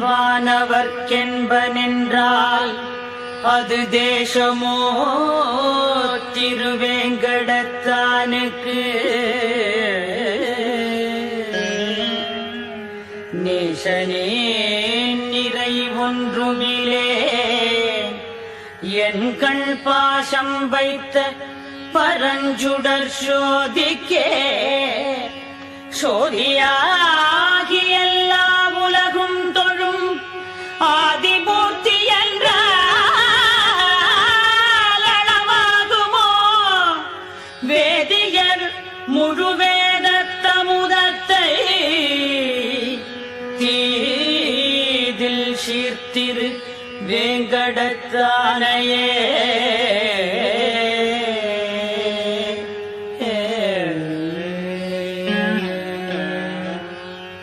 வானவர்க்கென்பனென்றால் அது தேசமோ திருவேங்கடத்தானுக்கு. நேசனே நிறை ஒன்றுமிலே என் கண் பாசம் வைத்த பரஞ்சுடர் சோதிக்கே. சோதியாகிய வேதியர் முழுவேதத்தமுதத்தை தீதில் சீர்த்திரு வேங்கடத்தானையே.